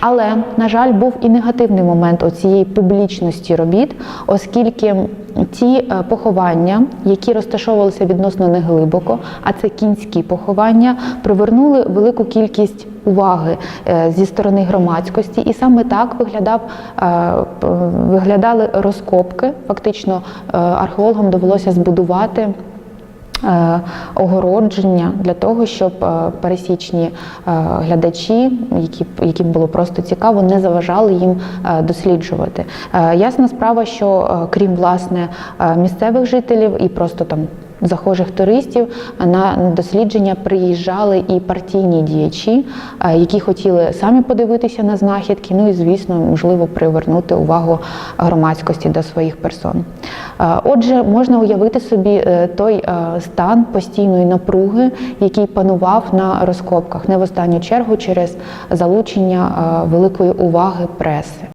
Але, на жаль, був і негативний момент оцієї публічності робіт, оскільки ті е, поховання, які розташовувалися відносно неглибоко, а це кінські поховання, привернули велику кількість уваги е, зі сторони громадськості, і саме так виглядав, е, виглядали розкопки. Фактично, археологам довелося збудувати. Е, Огородження для того, щоб е, пересічні е, глядачі, які, яким було просто цікаво, не заважали їм досліджувати. Ясна справа, що крім власне місцевих жителів і просто там захожих туристів на дослідження приїжджали і партійні діячі, які хотіли самі подивитися на знахідки, ну і звісно, можливо, привернути увагу громадськості до своїх персон. Отже, можна уявити собі е, той е, стан постійної напруги, який панував на розкопках, не в останню чергу через залучення е, великої уваги преси.